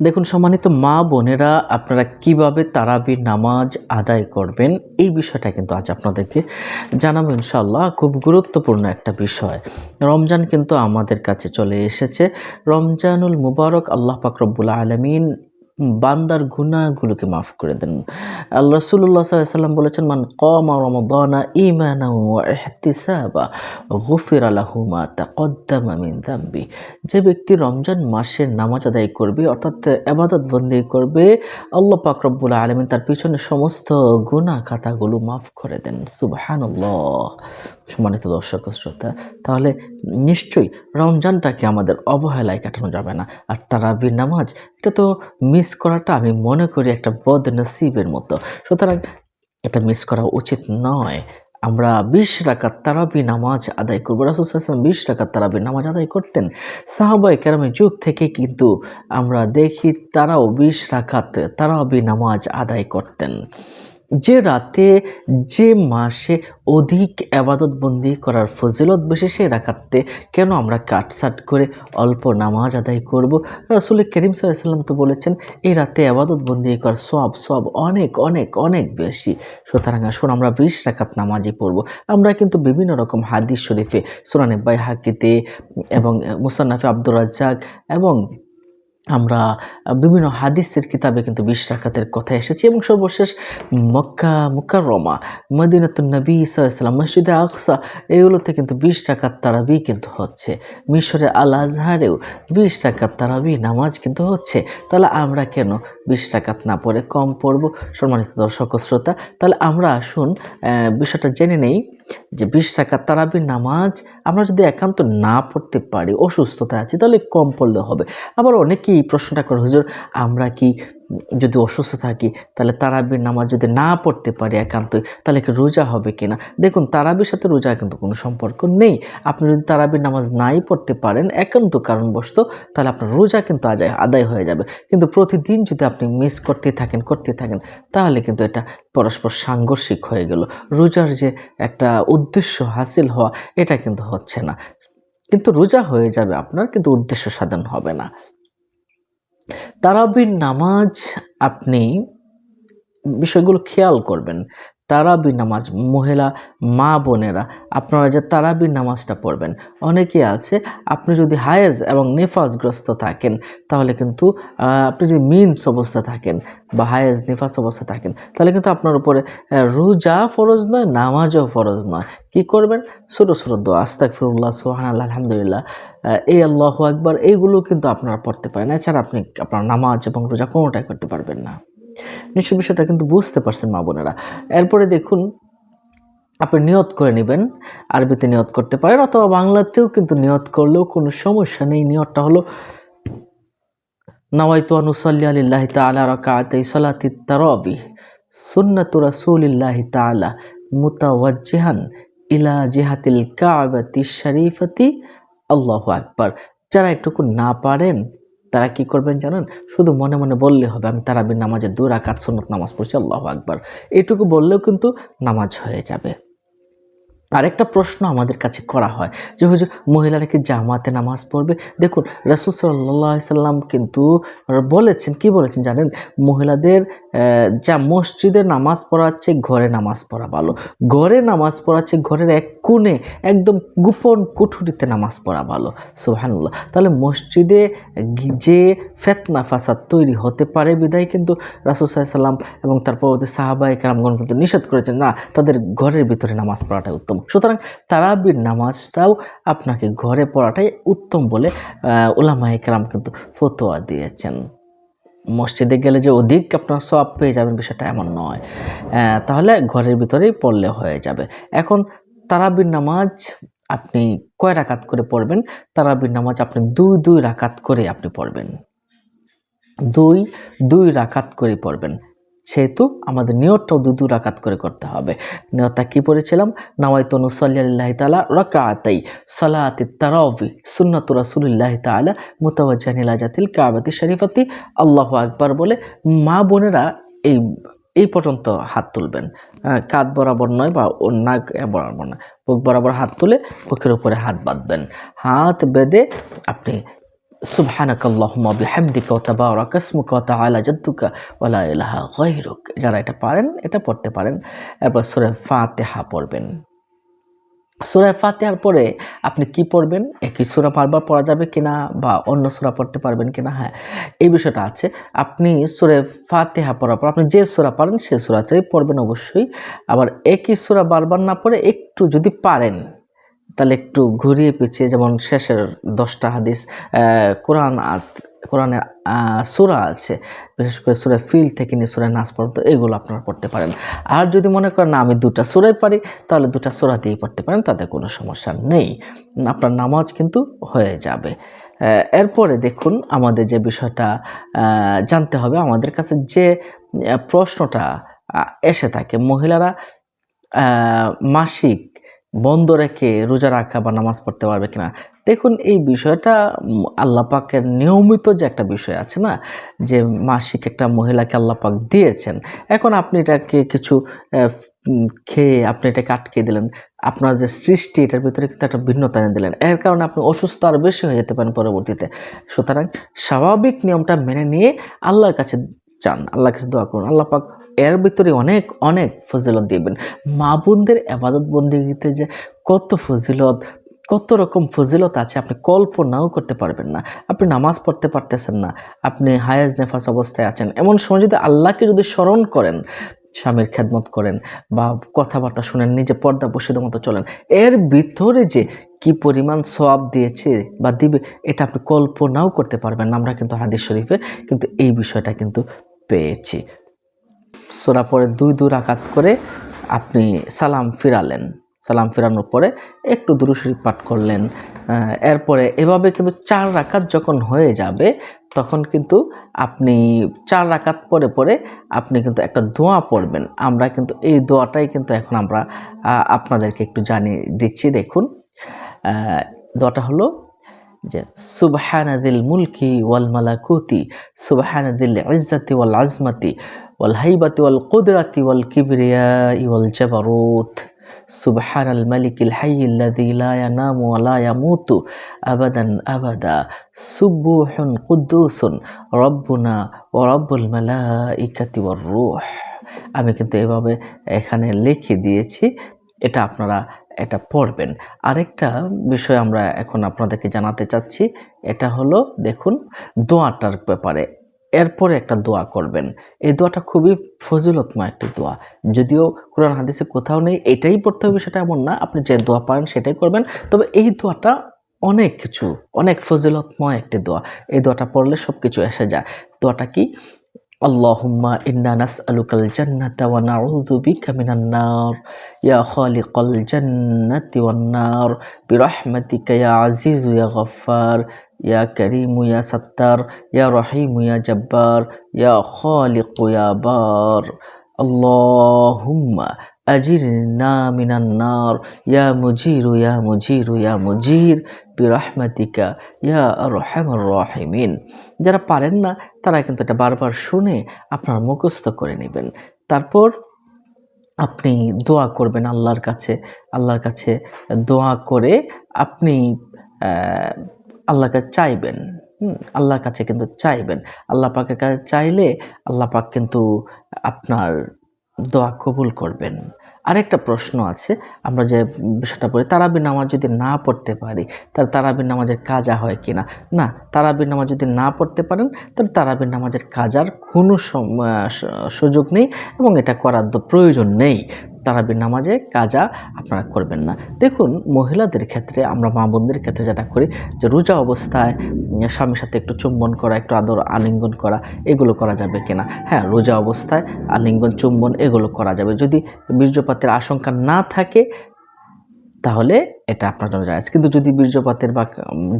দেখুন, সম্মানিত মা বোনেরা, আপনারা কীভাবে তারাবি নামাজ আদায় করবেন, এই বিষয়টা কিন্তু আজ আপনাদেরকে জানাব ইনশাল্লাহ খুব গুরুত্বপূর্ণ একটা বিষয়। রমজান কিন্তু আমাদের কাছে চলে এসেছে। রমজানুল মুবারক আল্লাহ পাকরবুল আলমিন বান্দার গুনাহগুলোকে মাফ করে দেন। আল্লাহ বলেছেন, মান কমা ইমানা মিন যে ব্যক্তি রমজান মাসে নামাজ আদায় করবে, অর্থাৎ আবাদত বন্দি করবে, আল্লাহ পাক রব্বুল আলমিন তার পিছনে সমস্ত গুনাহ খাতাগুলো মাফ করে দেন। সুবহানাল্লাহ। সম্মানিত দর্শক শ্রোতা, তাহলে নিশ্চয়ই রমজানটাকে আমাদের অবহেলায় কাটানো যাবে না। আর তারাবির নামাজ, এটা তো মিস করাটা আমি মনে করি একটা বদ নসিবের মতো। সুতরাং এটা মিস করা উচিত নয়। আমরা বিশ রাকাত তারাবি নামাজ আদায় করব। রাসুসাল্লাম বিশ রাকাত তারাবি নামাজ আদায় করতেন। সাহাবাই কেরামের যুগ থেকে কিন্তু আমরা দেখি তারাও বিশ রাকাত তারাবি নামাজ আদায় করতেন। যে রাতে, যে মাসে অধিক আবাদত বন্দি করার ফজিলত বেশি সেই রাখাতে কেন আমরা কাটসাট করে অল্প নামাজ আদায় করব? রাসুল করিম সাল্লাম তো বলেছেন, এই রাতে আবাদত বন্দি করার সব সব অনেক অনেক অনেক বেশি। সুতরাং আসুন আমরা বিশ রাকাত নামাজই পড়ব। আমরা কিন্তু বিভিন্ন রকম হাদিস শরীফে সোনানে হাকিতে এবং মুসান্নাফে আব্দুর রাজ্জাক এবং আমরা বিভিন্ন হাদিসের কিতাবে কিন্তু বিশ রাকাতের কথা এসেছে এবং সর্বশেষ মক্কা মুকাররমা, মদিনাতুন নবী সাল্লাম মসজিদে আকসা, এগুলোতে কিন্তু বিশ রাকাত তারাবি কিন্তু হচ্ছে। মিশরে আল আজহারেও বিশ রাকাত তারাবি নামাজ কিন্তু হচ্ছে। তাহলে আমরা কেন বিশ রাকাত না পড়ে কম পড়ব? সম্মানিত দর্শক শ্রোতা, তাহলে আমরা আসুন বিষয়টা জেনে নেই। যে বিশ রাকাত তারাবির নামাজ আমরা যদি একান্ত না পড়তে পারি অসুস্থতা আছে, তাহলে কম পড়লে হবে। আবার অনেকেই প্রশ্নটা করে, হুজুর, আমরা কি যদি অসুস্থ থাকি, তাহলে তারাবির নামাজ যদি না পড়তে পারি একান্তই, তাহলে কি রোজা হবে কিনা? দেখুন, তারাবির সাথে রোজার কিন্তু কোনো সম্পর্ক নেই। আপনি যদি তারাবির নামাজ নাই পড়তে পারেন একান্ত কারণবশত, তাহলে আপনার রোজা কিন্তু আদায় আদায় হয়ে যাবে। কিন্তু প্রতিদিন যদি আপনি মিস করতে থাকেন করতে থাকেন, তাহলে কিন্তু এটা পরস্পর সাংঘর্ষিক হয়ে গেল। রোজার যে একটা উদ্দেশ্য হাসিল হওয়া, এটা কিন্তু হচ্ছে না। কিন্তু রোজা হয়ে যাবে আপনার, কিন্তু উদ্দেশ্য সাধন হবে না। তারাবির নামাজ আপনি বিষয়গুলো খেয়াল করবেন। তারাবি নামাজ, মহিলা, মা বোনেরা, আপনারা যে তারাবি নামাজটা পড়বেন অনেকে আছে, আপনি যদি হায়েজ এবং নেফাজগ্রস্ত থাকেন, তাহলে কিন্তু আপনি যদি মিনস অবস্থা থাকেন বা হায়েজ নেফাস অবস্থা থাকেন, তাহলে কিন্তু আপনার উপরে রোজা ফরজ নয়, নামাজও ফরজ নয়। কি করবেন? ছোটো ছোটো দোয়া। আস্তাক ফিরুল্লাহ সোহান আল্লাহ আলহামদুলিল্লাহ এই আল্লাহ আকবার এইগুলো কিন্তু আপনারা পড়তে পারেন। এছাড়া আপনি আপনার নামাজ এবং রোজা কোনোটাই করতে পারবেন না। নিশ্চয় বিষয়টা কিন্তু বুঝতে পারছেন মা বোনেরা। এরপরে দেখুন, আপনি নিয়ত করে নেবেন, আরবিতে নিয়ত করতে পারেন, অথবা বাংলাতেও কিন্তু নিয়ত করলেও কোনো সমস্যা নেই। নিয়তটা হলো, নওয়াইতু আনুসাল্লি আলিল্লাহি তাআলা রাকাতাই সালাতি তারাবি, সুন্নাতু রাসূলিল্লাহি তাআলা মুতাওয়াজ্জিহান ইলা জিহাতিল কাবাতি শরীফাতি। আল্লাহ আকবার। যারা একটুকু না পারেন তারা কি করবেন জানেন? শুধু মনে মনে বললে হবে, আমি তারাবির নামাজের দু রাকাত সুন্নত নামাজ পড়ছি, আল্লাহ আকবার। এটুকু বললেও কিন্তু নামাজ হয়ে যাবে। আরেকটা প্রশ্ন আমাদের কাছে করা হয় যে, হুজুর, মহিলারা কি জামাতে নামাজ পড়বে? দেখুন, রাসুল সাল্লাহ সাল্লাম কিন্তু বলেছেন, কি বলেছেন জানেন? মহিলাদের যা মসজিদে নামাজ পড়াচ্ছে ঘরে নামাজ পড়া ভালো। ঘরে নামাজ পড়াচ্ছে ঘরের এক কোণে, একদম গোপন কুঠুরিতে নামাজ পড়া ভালো। সুবহানাল্লাহ। তাহলে মসজিদে যে ফেতনা, ফাসাদ তৈরি হতে পারে বিদায় কিন্তু রাসুল সাল্লাম এবং তার পরবর্তী সাহাবাই কারামগণ কিন্তু নিষেধ করেছেন, না, তাদের ঘরের ভিতরে নামাজ পড়াটাই উত্তম। সুতরাং তারাবির নামাজটাও আপনাকে ঘরে পড়াটাই উত্তম বলে আহ, ওলামায়ে কেরাম কিন্তু ফতোয়া দিয়েছেন। মসজিদে গেলে যে অধিক আপনার সব পেয়ে যাবেন বিষয়টা এমন নয়। তাহলে ঘরের ভিতরেই পড়লে হয়ে যাবে। এখন তারাবির নামাজ আপনি কয় রাকাত করে পড়বেন? তারাবির নামাজ আপনি দুই দুই রাকাত করে আপনি পড়বেন। দুই দুই রাকাত করে পড়বেন। সেহেতু আমাদের নিয়তটাও দু দু রাকাত করে করতে হবে। নিয়তটা কি পড়েছিলাম? নাওয়াইতু নুসাল্লি আল্লাহ তাআলা রাকাতাই সালাতি তারাবি সুন্নাতু রাসূলিল্লাহ তাআলা মুতাওয়াজ্জিহান ইলা জাতিল কাবাতি শরীফাতি। আল্লাহ আকবার বলে মা বোনেরা এই এই পর্যন্ত হাত তুলবেন। কাঁধ বরাবর নয় বা নাক বরাবর নয়, বুক বরাবর হাত তুলে বুকের উপরে হাত বাঁধবেন। হাত বেঁধে আপনি সুবহানাক আল্লাহুম্মা বিহামদিকা ওয়া তাবারাকা ইসমুকা ওয়া তাআলা জাদ্দুকা ওয়া লা ইলাহা গায়রুক। যারা এটা পারেন, এটা পড়তে পারেন। এরপর সূরা ফাতিহা পড়বেন। সূরা ফাতিহার পরে আপনি কি পড়বেন? একই সূরা বারবার পড়া যাবে কিনা বা অন্য সূরা পড়তে পারবেন কিনা? হ্যাঁ এই বিষয়টা আছে। আপনি সূরা ফাতিহা পড়ার পর আপনি যে সূরা পারেন সেই সূরাটাই পড়বেন অবশ্যই। আবার একই সূরা বারবার না পড়ে একটু যদি পারেন তাহলে একটু ঘুরিয়ে পিছিয়ে যেমন শেষের দশটা হাদিস কোরআন কোরআনের সূরা আছে, বিশেষ করে সুরে ফিল থেকে নিয়ে সুরে নাচ পর্যন্ত এগুলো আপনারা পড়তে পারেন। আর যদি মনে করেন না আমি দুটা সূরাই পারি, তাহলে দুটা সূরা দিয়েই পড়তে পারেন, তাতে কোনো সমস্যা নেই। আপনার নামাজ কিন্তু হয়ে যাবে। এরপরে দেখুন আমাদের যে বিষয়টা জানতে হবে, আমাদের কাছে যে প্রশ্নটা এসে থাকে, মহিলারা মাসিক বন্ধ রেখে রোজা রাখা বা নামাজ পড়তে পারবে কিনা? দেখুন এই বিষয়টা উম, আল্লাহ পাকের নিয়মিত যে একটা বিষয় আছে না যে মাসিক একটা মহিলাকে আল্লাহ পাক দিয়েছেন এখন আপনি এটাকে কিছু খেয়ে আপনি এটাকে আটকে দিলেন আপনার যে সৃষ্টি এটার ভিতরে কিন্তু একটা ভিন্নতা এনে দিলেন। এর কারণে আপনি অসুস্থ আরও বেশি হয়ে যেতে পারেন পরবর্তীতে। সুতরাং স্বাভাবিক নিয়মটা মেনে নিয়ে আল্লাহর কাছে চান আল্লাহর কাছে দোয়া করুন। আল্লাহ পাক এর ভিতরে অনেক অনেক ফজিলত দিবেন মা বোনদের আবাদত বন্দিগিতে যে কত ফজিলত, কত রকম ফজিলত আছে, আপনি কল্পনাও করতে পারবেন না। আপনি নামাজ পড়তে পারতেছেন না, আপনি হায়াজ নেফাস অবস্থায় আছেন। এমন সময় যদি আল্লাহকে যদি স্মরণ করেন, স্বামীর খেদমত করেন বা কথাবার্তা শুনেন, নিজে পর্দা বসিদের মতো চলেন, এর ভিতরে যে কি পরিমাণ সওয়াব দিয়েছে বা দিবে, এটা আপনি কল্পনাও করতে পারবেন আমরা কিন্তু হাদিস শরীফে কিন্তু এই বিষয়টা কিন্তু পেয়েছি। সোরা পরে দুই দুই রাকাত করে আপনি সালাম ফিরালেন। সালাম ফেরানোর পরে একটু দুরুশরী পাঠ করলেন। এরপরে এভাবে কিন্তু চার রাকাত যখন হয়ে যাবে, তখন কিন্তু আপনি চার রাকাত পরে পরে আপনি কিন্তু একটা দোয়া পড়বেন। আমরা কিন্তু এই দোয়াটাই কিন্তু এখন আমরা আপনাদেরকে একটু জানিয়ে দিচ্ছি। দেখুন দোয়াটা হলো যে সুবহানাদিল মুলকি ওয়াল মালাকুতি সুবহানাদিল ইজ্জাতি ওয়াল আজমাতি, ওয়াল হাইবাতি ওয়াল কুদরাতি ওয়াল কিবরিয়া ওয়াল জাবারুত। সুবহান আল মালিকিল হাইয়ামু আলায়ামুতু আবাদান আবাদা। সুবুহন কুদ্দুসুন, রব্বুনা ও রব্বুল মালা ইকাতি রুহ। আমি কিন্তু এভাবে এখানে লিখে দিয়েছি, এটা আপনারা এটা পড়বেন। আরেকটা বিষয় আমরা এখন আপনাদেরকে জানাতে চাচ্ছি, এটা হলো, দেখুন, দোয়াটার ব্যাপারে। এরপরে একটা দোয়া করবেন। এই দোয়াটা খুবই ফজিলতময় একটি দোয়া। যদিও কোরআন হাদিসে কোথাও নেই, এটাই পড়তে হবে, সেটা এমন না। আপনি যে দোয়া পারেন, সেটাই করবেন। তবে এই দোয়াটা অনেক কিছু, অনেক ফজিলতময় একটি দোয়া। এই দোয়াটা পড়লে সব কিছু এসে যায়। দোয়াটা কি? আল্লাহুম্মা ইন্না নাসআলুকাল জান্নাতা ওয়া নাউযু বিকা মিনান নার ইয়া খালিকাল জান্নাতি ওয়ান নার বিরহমাতিকা ইয়া আজিজু ইয়া গফফার ইয়া কারীমু ইয়া সাত্তার ইয়া রহিমু ইয়া জব্বার ইয়া খালিকু আল্লাহুম্মা আজির না মিনান ইয়া মুজিরু ইয়া মুজিরু, ইয়া মুজির, বিরাহমাতিকা, ইয়া রহমান রহিমিন। যারা পারেন না, তারা কিন্তু এটা বারবার শুনে আপনার মুখস্থ করে নেবেন। তারপর আপনি দোয়া করবেন আল্লাহর কাছে আল্লাহর কাছে দোয়া করে আপনি আল্লাহকে চাইবেন। আল্লাহর কাছে কিন্তু চাইবেন। আল্লাহ পাকের কাছে চাইলে আল্লাহ পাক কিন্তু আপনার দোয়া কবুল করবেন। আরেকটা প্রশ্ন আছে, আমরা যে বিষয়টা পড়ি, তারাবির নামাজ যদি না পড়তে পারি, তাহলে তারাবির নামাজের কাজা হয় কিনা? না, তারাবির নামাজ যদি না পড়তে পারেন, তাহলে তারাবির নামাজের কাজার কোনো সুযোগ নেই এবং এটা করার প্রয়োজন নেই। তারাবির নামাজে কাজা আপনারা করবেন না। দেখুন, মহিলাদের ক্ষেত্রে, আমরা মা বোনদের ক্ষেত্রে যেটা করি যে রোজা অবস্থায় স্বামীর সাথে একটু চুম্বন করা, একটু আদর আলিঙ্গন করা, এগুলো করা যাবে কিনা? হ্যাঁ রোজা অবস্থায় আলিঙ্গন, চুম্বন এগুলো করা যাবে। যদি বীর্যপাতের আশঙ্কা না থাকে তাহলে এটা আপনার জন্য যায় কিন্তু যদি বীর্যপাতের বা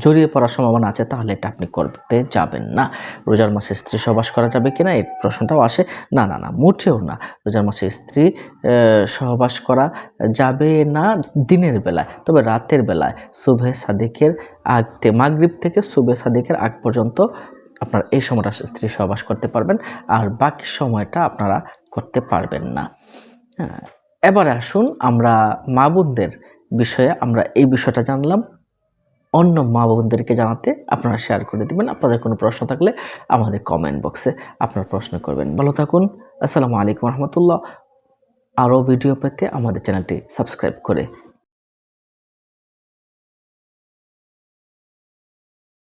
জড়িয়ে পড়ার সম্ভাবনা আছে, তাহলে এটা আপনি করতে যাবেন না। রোজার মাসে স্ত্রী সহবাস করা যাবে কিনা, এই প্রশ্নটাও আসে। না না না, মোটেও না। রোজার মাসে স্ত্রী সহবাস করা যাবে না দিনের বেলায়, তবে রাতের বেলায়। শুভে সাদেকের আগ মাগরিব থেকে শুভে সাদেকের আগ পর্যন্ত আপনার এই সময়টা স্ত্রী সহবাস করতে পারবেন, আর বাকি সময়টা আপনারা করতে পারবেন না। হ্যাঁ এবারে আসুন আমরা মা বোনদের বিষয়ে আমরা এই বিষয়টা জানলাম। অন্য মা বোনদেরকে জানাতে আপনারা শেয়ার করে দেবেন। আপনাদের কোনো প্রশ্ন থাকলে আমাদের কমেন্ট বক্সে আপনারা প্রশ্ন করবেন। ভালো থাকুন। আসসালামু আলাইকুম রহমতুল্লাহ। আরও ভিডিও পেতে আমাদের চ্যানেলটি সাবস্ক্রাইব করে